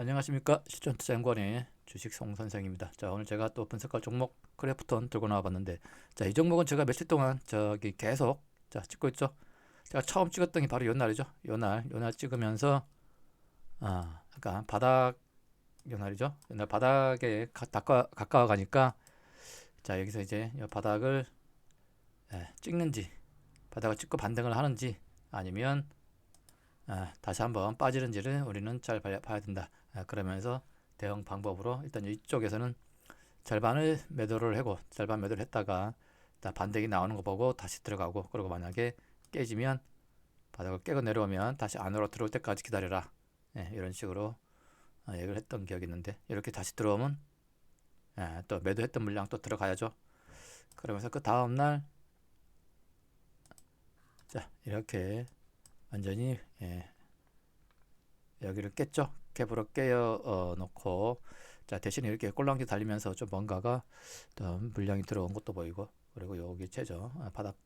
안녕하십니까 시전투자연구원의 주식 송 선생입니다. 자 오늘 제가 또 분석할 종목 크래프톤 들고 나와봤는데 자이 종목은 제가 며칠 동안 저기 계속 자 찍고 있죠. 제가 처음 찍었던 게 바로 요 날이죠. 요 날 요 날 찍으면서 아 그러니까 바닥 요 날이죠. 요날 바닥에 가, 가까, 가까워 가니까 자 여기서 이제 이 바닥을 예, 찍는지 바닥을 찍고 반등을 하는지 아니면 아, 다시 한번 빠지는지를 우리는 잘 봐야, 된다. 아, 그러면서 대응 방법으로 일단 이쪽에서는 절반을 매도를 하고 절반 매도를 했다가 반대기 나오는 거 보고 다시 들어가고 그리고 만약에 깨지면 바닥을 깨고 내려오면 다시 안으로 들어올 때까지 기다려라. 예, 이런 식으로 아, 얘기를 했던 기억이 있는데 이렇게 다시 들어오면 예, 또 매도했던 물량 또 들어가야죠. 그러면서 그 다음 날 자, 이렇게 완전히 예, 여기를 깼죠. 캡으로 깨어 어, 놓고. 자 대신에 이렇게 꼴랑지 달리면서 좀 뭔가가 또 물량이 들어온 것도 보이고. 그리고 여기 최저 아, 바닥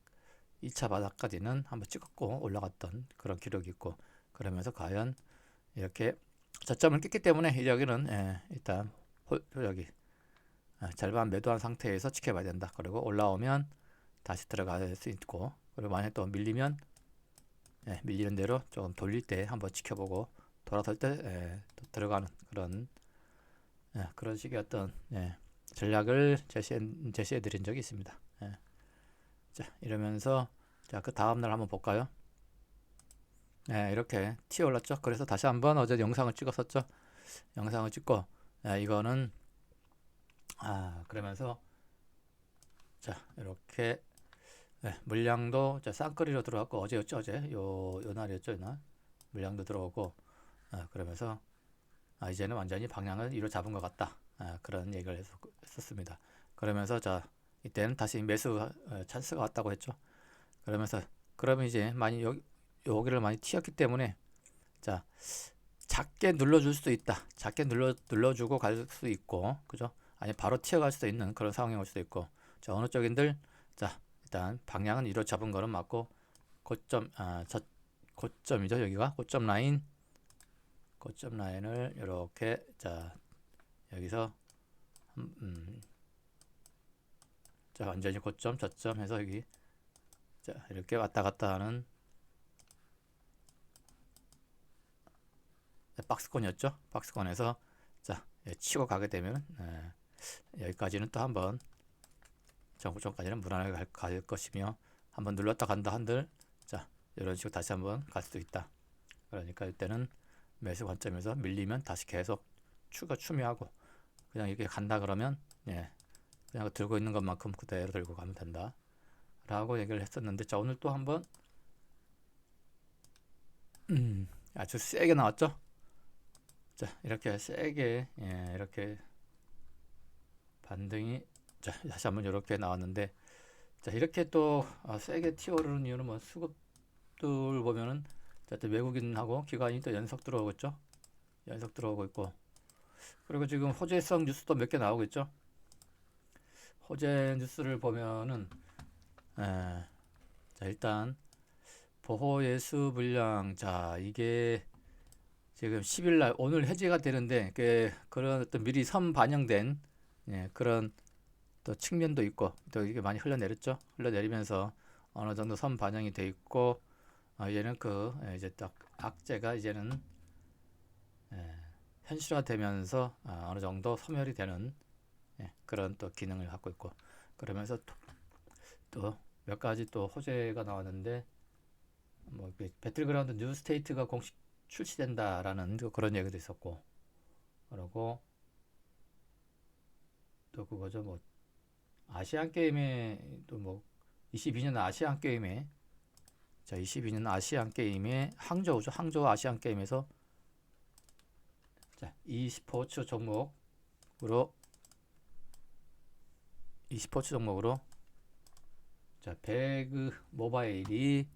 2차 바닥까지는 한번 찍었고 올라갔던 그런 기록이 있고. 그러면서 과연 이렇게 저점을 깼기 때문에 여기는 예, 일단 홀, 여기 아, 절반 매도한 상태에서 지켜봐야 된다. 그리고 올라오면 다시 들어갈 수 있고. 그리고 만약 또 밀리면 예, 밀리는 대로 조금 돌릴 때 한번 지켜보고 돌아설 때 예, 또 들어가는 그런 예, 그런 식의 어떤 예, 전략을 제시해, 제시해 드린 적이 있습니다. 예. 자 이러면서 자그 다음 날 한번 볼까요? 예, 이렇게 튀어 올랐죠. 그래서 다시 한번 어제 영상을 찍었었죠. 영상을 찍고 예, 이거는 아 그러면서 자 이렇게 네, 물량도 자, 쌍끌이로 들어왔고 어제였죠 어제? 요, 요 날이었죠 이날? 물량도 들어오고 아, 그러면서 아, 이제는 완전히 방향을 이로 잡은 것 같다. 아, 그런 얘기를 했었, 했었습니다. 그러면서 자 이때는 다시 매수 어, 찬스가 왔다고 했죠. 그러면서 그러면 이제 많이 여, 여기를 많이 튀었기 때문에 자 작게 눌러줄 수도 있다. 작게 눌러 눌러주고 갈 수 있고 그죠? 아니 바로 튀어갈 수도 있는 그런 상황이 올 수도 있고 자 어느 쪽인들 자 일단 방향은 이로 잡은 거는 맞고 고점 아, 저 고점이죠 여기가? 고점 라인. 고점 라인을 이렇게 자 여기서 음, 음, 자 완전히 고점 저점 해서 여기 자 이렇게 왔다 갔다 하는 네, 박스권이었죠? 박스권에서 자 예, 치고 가게 되면 예, 여기까지는 또 한번 정부점까지는 무난하게 갈, 갈 것이며 한번 눌렀다 간다 한들 자 이런 식으로 다시 한번 갈 수도 있다. 그러니까 이때는 매수 관점에서 밀리면 다시 계속 추가 추미하고 그냥 이렇게 간다 그러면 예 그냥 들고 있는 것만큼 그대로 들고 가면 된다. 라고 얘기를 했었는데 자 오늘 또 한번 음, 아주 세게 나왔죠? 자 이렇게 세게 예, 이렇게 반등이 자 다시 한번 이렇게 나왔는데 자 이렇게 또 아, 세게 튀어오르는 이유는 뭐 수급들 보면은 자, 또 외국인하고 기관이 또 연속 들어오고 있죠? 연속 들어오고 있고. 그리고 지금 호재성 뉴스도 몇 개 나오고 있죠? 호재 뉴스를 보면은 에, 자 일단 보호 예수 물량. 자 이게 지금 10일 날 오늘 해제가 되는데 그 그런 어떤 미리 선 반영된 예, 그런 또 측면도 있고 또 이게 많이 흘러내렸죠. 흘러내리면서 어느 정도 선 반영이 돼 있고 아, 얘는 그 예, 이제 딱 악재가 이제는 예, 현실화되면서 아, 어느 정도 소멸이 되는 예, 그런 또 기능을 갖고 있고. 그러면서 또몇 가지 또 호재가 나왔는데 뭐 배틀그라운드 뉴 스테이트가 공식 출시된다라는 그 그런 얘기도 있었고. 그리고 또 그거죠. 뭐 아시안 게임에 또뭐 22년 아시안 게임에 자 22년 아시안 게임에 항저우죠. 항저우 아시안 게임에서 자 e스포츠 종목으로 e스포츠 종목으로 자 배그 모바일이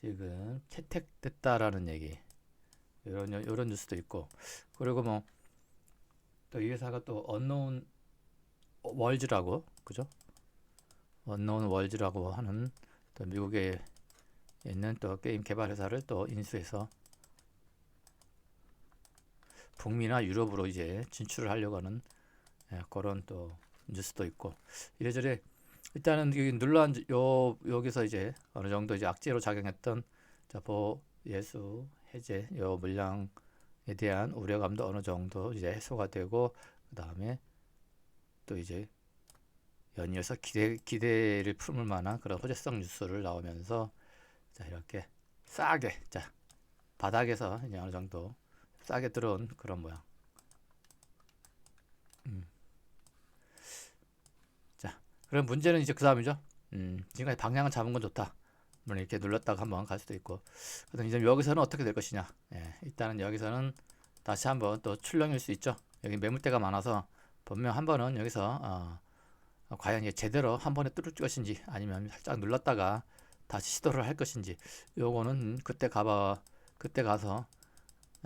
지금 채택됐다라는 얘기. 이런 이런 뉴스도 있고. 그리고 뭐 또 이 회사가 또 언노운 월즈라고 그죠? 언노운 월즈라고 하는 또 미국에 있는 또 게임 개발 회사를 또 인수해서 북미나 유럽으로 이제 진출을 하려고 하는 예, 그런 또 뉴스도 있고 이래저래 일단은 여기 눌러 앉, 요 여기서 이제 어느 정도 이제 악재로 작용했던 자보 예수 해제 요 물량에 대한 우려감도 어느 정도 이제 해소가 되고 그 다음에 또 이제 연이어서 기대 기대를 품을 만한 그런 호재성 뉴스를 나오면서 자 이렇게 싸게 자 바닥에서 이제 어느 정도 싸게 들어온 그런 모양. 음. 자, 그럼 문제는 이제 그 다음이죠. 음, 지금까지 방향을 잡은 건 좋다. 물론 이렇게 눌렀다가 한번 갈 수도 있고. 그다음 이제 여기서는 어떻게 될 것이냐. 예, 일단은 여기서는 다시 한번 또 출렁일 수 있죠. 여기 매물대가 많아서 분명 한 번은 여기서 어, 어, 과연 제대로 한 번에 뚫을 것인지 아니면 살짝 눌렀다가 다시 시도를 할 것인지 요거는 그때 가봐 그때 가서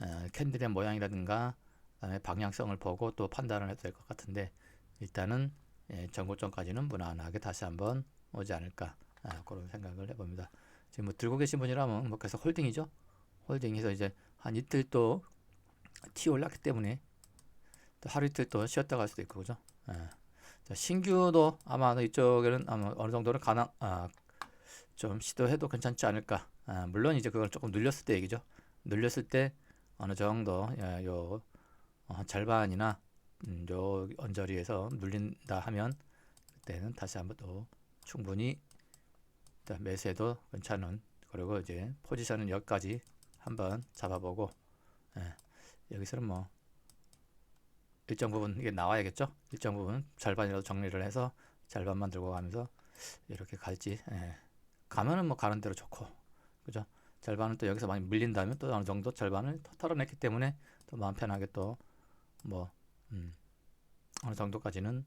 어, 캔들의 모양이라든가 그다음에 방향성을 보고 또 판단을 해도 될 것 같은데 일단은 예, 전고점까지는 무난하게 다시 한번 오지 않을까 아, 그런 생각을 해봅니다. 지금 뭐 들고 계신 분이라면 뭐 계속 홀딩이죠. 홀딩해서 이제 한 이틀 또티 올랐기 때문에 또 하루 이틀 또 쉬었다 갈 수도 있고 그죠. 예. 자, 신규도 아마 이쪽에는 아마 어느 정도는 가능 아, 좀 시도해도 괜찮지 않을까. 아, 물론 이제 그걸 조금 눌렸을 때 얘기죠. 눌렸을 때 어느 정도 예, 요 어, 절반이나 음, 요 언저리에서 눌린다 하면 그때는 다시 한번 또 충분히 또 매수해도 괜찮은 그리고 이제 포지션은 여기까지 한번 잡아보고 예, 여기서는 뭐 일정 부분 이게 나와야겠죠. 일정 부분 절반이라도 정리를 해서 절반만 들고 가면서 이렇게 갈지 예. 가면은 뭐 가는 대로 좋고 그죠. 절반은 또 여기서 많이 밀린다면 또 어느 정도 절반을 또 털어냈기 때문에 또 마음 편하게 또뭐 음, 어느 정도까지는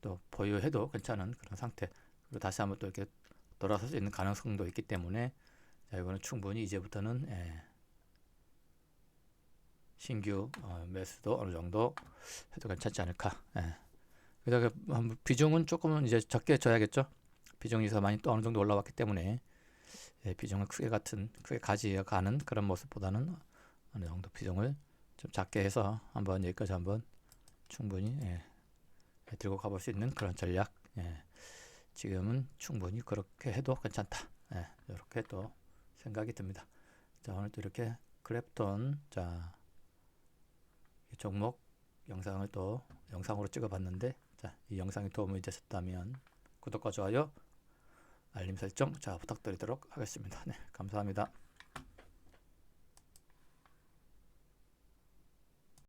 또 보유해도 괜찮은 그런 상태 그리고 다시 한번 또 이렇게 돌아설 수 있는 가능성도 있기 때문에 자 이거는 충분히 이제부터는 예, 신규 어, 매수도 어느 정도 해도 괜찮지 않을까. 예. 그래서 그 한- 비중은 조금은 이제 적게 줘야겠죠. 비중에서 많이 또 어느 정도 올라왔기 때문에 예, 비중을 크게 같은 크게 가져가는 그런 모습보다는 어느 정도 비중을 좀 작게 해서 한번 여기까지 한번 충분히 예, 예, 들고 가볼 수 있는 그런 전략. 예. 지금은 충분히 그렇게 해도 괜찮다. 예, 이렇게 또 생각이 듭니다. 자 오늘도 이렇게 그랩톤 자이 종목 영상을 또 영상으로 찍어봤는데 자, 이 영상이 도움이 되셨다면 구독과 좋아요, 알림 설정 자 부탁드리도록 하겠습니다. 네, 감사합니다.